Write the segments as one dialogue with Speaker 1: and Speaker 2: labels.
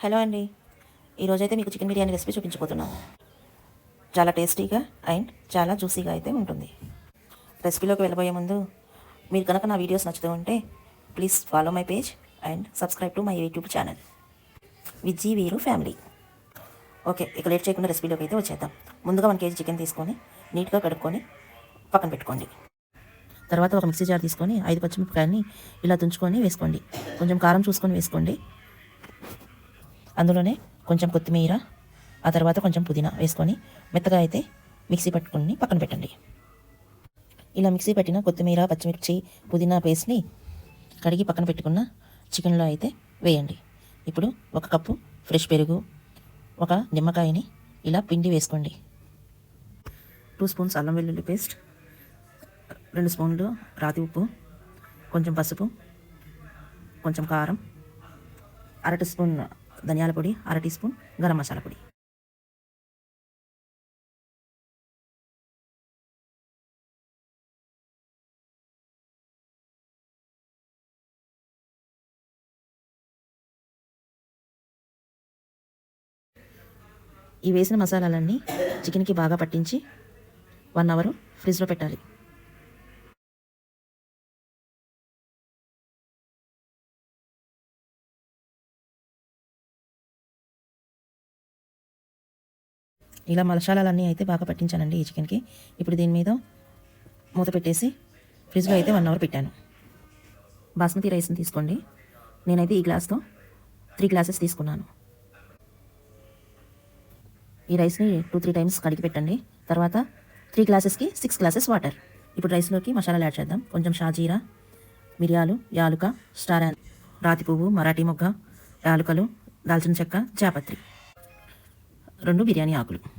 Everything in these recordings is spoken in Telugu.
Speaker 1: హలో అండి. ఈరోజైతే మీకు చికెన్ బిర్యానీ రెసిపీ చూపించబోతున్నాను చాలా టేస్టీగా అండ్ చాలా జ్యూసీగా అయితే ఉంటుంది. రెసిపీలోకి వెళ్ళబోయే ముందు మీరు కనుక నా వీడియోస్ నచ్చుతూ ఉంటే please follow my page and subscribe to my YouTube channel. Vijji Veeru family. Okay ఇక లేట్ చేయకుండా రెసిపీలోకి అయితే వచ్చేద్దాం. ముందుగా వన్ కేజీ చికెన్ తీసుకొని నీట్గా కడుక్కొని పక్కన పెట్టుకోండి. తర్వాత ఒక మిక్సీ జార్ తీసుకొని ఐదు పచ్చిమిరపకాయలని ఇలా తుంచుకొని వేసుకోండి. కొంచెం కారం చూసుకొని వేసుకోండి. అందులోనే కొంచెం కొత్తిమీర ఆ తర్వాత కొంచెం పుదీనా వేసుకొని మెత్తగా అయితే మిక్సీ పట్టుకొని పక్కన పెట్టండి. ఇలా మిక్సీ పెట్టిన కొత్తిమీర పచ్చిమిర్చి పుదీనా పేస్ట్ని కడిగి పక్కన పెట్టుకున్న చికెన్లో అయితే వేయండి. ఇప్పుడు ఒక కప్పు ఫ్రెష్ పెరుగు ఒక నిమ్మకాయని ఇలా పిండి వేసుకోండి. టూ స్పూన్స్ అల్లం వెల్లుల్లి పేస్ట్ రెండు స్పూన్లు రాతి ఉప్పు కొంచెం పసుపు కొంచెం కారం అరటి స్పూన్ ధనియాల పొడి అర టీ స్పూన్ గరం మసాలా పొడి. ఈ వేసిన మసాలాలన్నీ చికెన్కి బాగా పట్టించి వన్ అవర్ ఫ్రిడ్జ్లో పెట్టాలి. ఇలా మసాలాలన్నీ అయితే బాగా పట్టించానండి ఈ చికెన్కి. ఇప్పుడు దీని మీద మూత పెట్టేసి ఫ్రిడ్జ్లో అయితే వన్ అవర్ పెట్టాను. బాస్మతి రైస్ని తీసుకోండి. నేనైతే ఈ గ్లాస్తో త్రీ గ్లాసెస్ తీసుకున్నాను. ఈ రైస్ని టూ త్రీ టైమ్స్ కడిగి పెట్టండి. తర్వాత త్రీ గ్లాసెస్కి సిక్స్ గ్లాసెస్ వాటర్ ఇప్పుడు రైస్లోకి మసాలాలు యాడ్ చేద్దాం. కొంచెం షాజీరా మిరియాలు యాలుక స్టార్ రాతి పువ్వు మరాఠీ మొగ్గ యాలుకలు దాల్చిన చెక్క జాపత్రి. రెండు బిర్యానీ ఆకులు.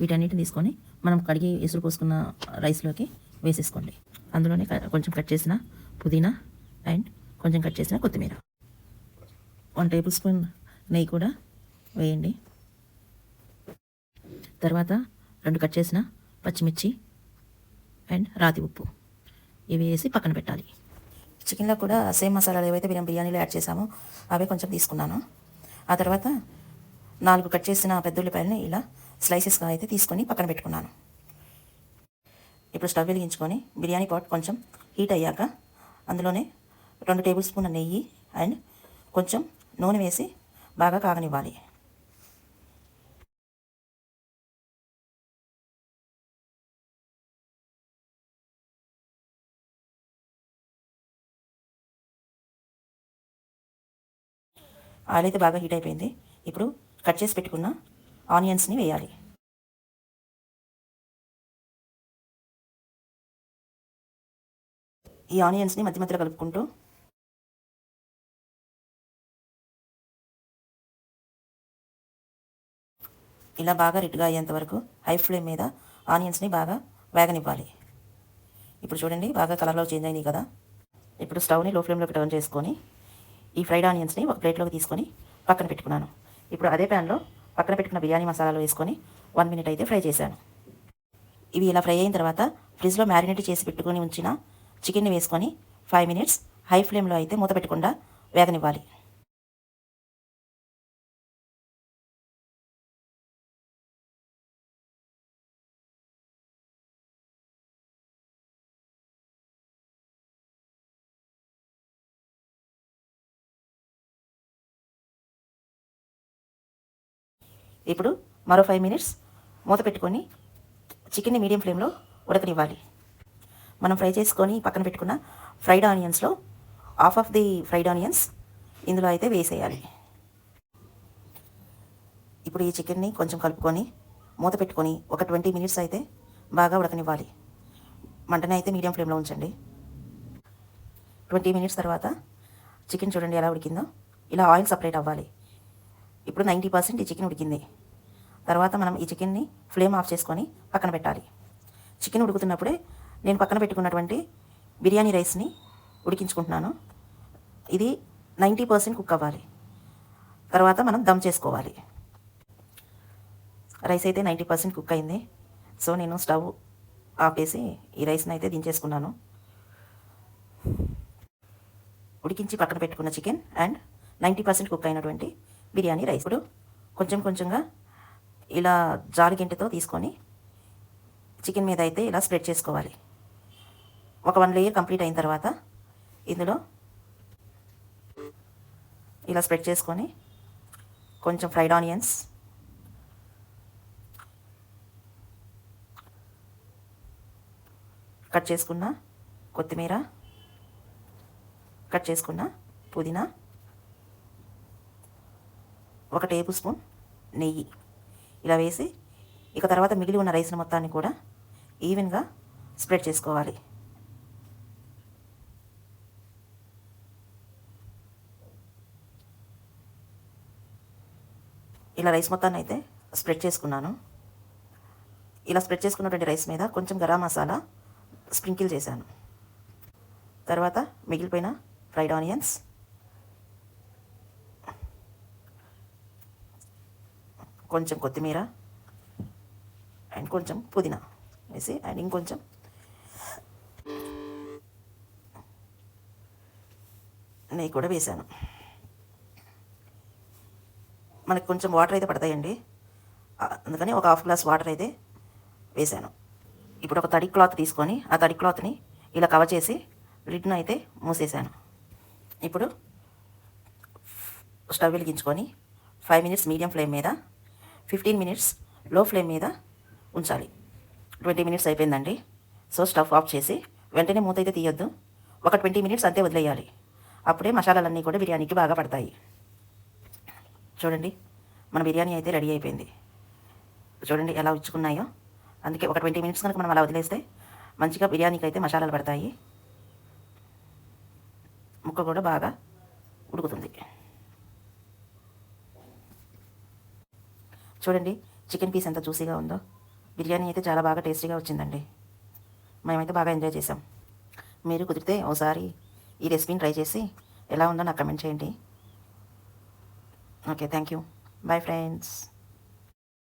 Speaker 1: వీటన్నిటిని తీసుకొని మనం కడిగి ఎసురు పోసుకున్న రైస్లోకి వేసేసుకోండి. అందులోనే క- కొంచెం కట్ చేసిన పుదీనా అండ్ కొంచెం కట్ చేసిన కొత్తిమీర. వన్ టేబుల్ స్పూన్ నెయ్యి కూడా వేయండి. తర్వాత రెండు కట్ చేసిన పచ్చిమిర్చి అండ్ రాతి ఉప్పు. ఇవి వేసి పక్కన పెట్టాలి. చికెన్లో కూడా సేమ్ మసాలాలు ఏవైతే మనం బిర్యానీలో యాడ్ చేసామో అవే కొంచెం తీసుకున్నాను. ఆ తర్వాత నాలుగు కట్ చేసిన పెద్ద ఉల్లిపాయలని ఇలా స్లైసెస్గా అయితే తీసుకొని పక్కన పెట్టుకున్నాను. ఇప్పుడు స్టవ్ వెలిగించుకొని బిర్యానీ పాట్ కొంచెం హీట్ అయ్యాక అందులోనే రెండు టేబుల్ స్పూన్ల నెయ్యి అండ్ కొంచెం నూనె వేసి బాగా కాగనివ్వాలి. ఆయిల్ అయితే బాగా హీట్ అయిపోయింది. ఇప్పుడు కట్ చేసి పెట్టుకున్న ఆనియన్స్ని వేయాలి. ఈ ఆనియన్స్ని మధ్య మధ్యలో కలుపుకుంటూ ఇలా బాగా రెడ్గా అయ్యేంత వరకు హై ఫ్లేమ్ మీద ఆనియన్స్ని బాగా వేగనివ్వాలి. ఇప్పుడు చూడండి బాగా కలర్లో చేంజ్ అయినాయి కదా. ఇప్పుడు స్టవ్ని లో ఫ్లేమ్లోకి టర్న్ చేసుకొని ఈ ఫ్రైడ్ ఆనియన్స్ని ఒక ప్లేట్లోకి తీసుకొని పక్కన పెట్టుకున్నాను. ఇప్పుడు అదే ప్యాన్లో పక్కన పెట్టుకున్న బిర్యానీ మసాలాలు వేసుకొని వన్ మినిట్ అయితే ఫ్రై చేశాను. ఇవి ఇలా ఫ్రై అయిన తర్వాత ఫ్రిడ్జ్లో మ్యారినేట్ చేసి పెట్టుకొని ఉంచిన చికెన్ని వేసుకొని ఫైవ్ మినిట్స్ హై ఫ్లేమ్లో అయితే మూత పెట్టకుండా వేగనివ్వాలి. ఇప్పుడు మరో ఫైవ్ మినిట్స్ మూత పెట్టుకొని చికెన్ని మీడియం ఫ్లేమ్లో ఉడకనివ్వాలి. మనం ఫ్రై చేసుకొని పక్కన పెట్టుకున్న fried ఆనియన్స్లో half of the fried onions ఇందులో అయితే వేసేయాలి. ఇప్పుడు ఈ చికెన్ని కొంచెం కలుపుకొని మూత పెట్టుకొని ఒక ట్వంటీ మినిట్స్ అయితే బాగా ఉడకనివ్వాలి. మంటనే అయితే మీడియం ఫ్లేమ్లో ఉంచండి. ట్వంటీ మినిట్స్ తర్వాత చికెన్ చూడండి ఎలా ఉడికిందో. ఇలా ఆయిల్ సపరేట్ అవ్వాలి. ఇప్పుడు నైంటీ పర్సెంట్ ఈ చికెన్ ఉడికింది. తర్వాత మనం ఈ చికెన్ని ఫ్లేమ్ ఆఫ్ చేసుకొని పక్కన పెట్టాలి. చికెన్ ఉడుకుతున్నప్పుడే నేను పక్కన పెట్టుకున్నటువంటి బిర్యానీ రైస్ని ఉడికించుకుంటున్నాను. ఇది నైంటీ పర్సెంట్ కుక్ అవ్వాలి. తర్వాత మనం దమ్ చేసుకోవాలి. రైస్ అయితే నైంటీ పర్సెంట్ కుక్ అయింది. సో నేను స్టవ్ ఆపేసి ఈ రైస్ని అయితే దించేసుకున్నాను. ఉడికించి పక్కన పెట్టుకున్న chicken and ninety percent cook అయినటువంటి బిర్యానీ రైస్. ఇప్పుడు కొంచెం కొంచెంగా ఇలా జారిగింటితో తీసుకొని చికెన్ మీద అయితే ఇలా స్ప్రెడ్ చేసుకోవాలి. ఒక వన్ లేయర్ కంప్లీట్ అయిన తర్వాత ఇందులో ఇలా స్ప్రెడ్ చేసుకొని కొంచెం ఫ్రైడ్ ఆనియన్స్ కట్ చేసుకున్న కొత్తిమీర కట్ చేసుకున్న పుదీనా ఒక టేబుల్ స్పూన్ నెయ్యి. ఇలా వేసి ఇక తర్వాత మిగిలి ఉన్న రైస్ మొత్తాన్ని కూడా ఈవెన్గా స్ప్రెడ్ చేసుకోవాలి. ఇలా రైస్ మొత్తాన్ని అయితే స్ప్రెడ్ చేసుకున్నాను. ఇలా స్ప్రెడ్ చేసుకున్నటువంటి రైస్ మీద కొంచెం గరం మసాలా స్ప్రింకిల్ చేశాను. తర్వాత మిగిలిపోయిన ఫ్రైడ్ ఆనియన్స్ కొంచెం కొత్తిమీర అండ్ కొంచెం పుదీనా వేసి అండ్ ఇంకొంచెం నెయ్యి కూడా వేసాను. మనకి కొంచెం వాటర్ అయితే పడతాయండి. అందుకని ఒక హాఫ్ గ్లాస్ వాటర్ అయితే వేసాను. ఇప్పుడు ఒక తడి క్లాత్ తీసుకొని ఆ తడి క్లాత్ని ఇలా కవర్ చేసి లిడ్ను అయితే మూసేసాను. ఇప్పుడు స్టవ్ వెలిగించుకొని ఫైవ్ మినిట్స్ మీడియం ఫ్లేమ్ మీద ఫిఫ్టీన్ మినిట్స్లో ఫ్లేమ్ మీద ఉంచాలి. ట్వంటీ మినిట్స్ అయిపోయిందండి. సో స్టవ్ ఆఫ్ చేసి వెంటనే మూత అయితే తీయొద్దు. ఒక ట్వంటీ మినిట్స్ అంతే వదిలేయాలి. అప్పుడే మసాలాలన్నీ కూడా బిర్యానీకి బాగా పడతాయి. చూడండి మన బిర్యానీ అయితే రెడీ అయిపోయింది. చూడండి ఎలా ఉచ్చుకున్నాయో. అందుకే ఒక ట్వంటీ మినిట్స్ కనుక మనం అలా వదిలేస్తే మంచిగా బిర్యానీకి అయితే మసాలాలు పడతాయి. ముక్క కూడా బాగా ఉడుకుతుంది. చూడండి చికెన్ పీస్ ఎంత జ్యూసీగా ఉందో. బిర్యానీ అయితే చాలా బాగా టేస్టీగా వచ్చిందండి. మేమైతే బాగా ఎంజాయ్ చేసాం మీరు కుదిరితే ఒకసారి ఈ రెసిపీని ట్రై చేసి ఎలా ఉందో నాకు కమెంట్ చేయండి. Okay thank you bye friends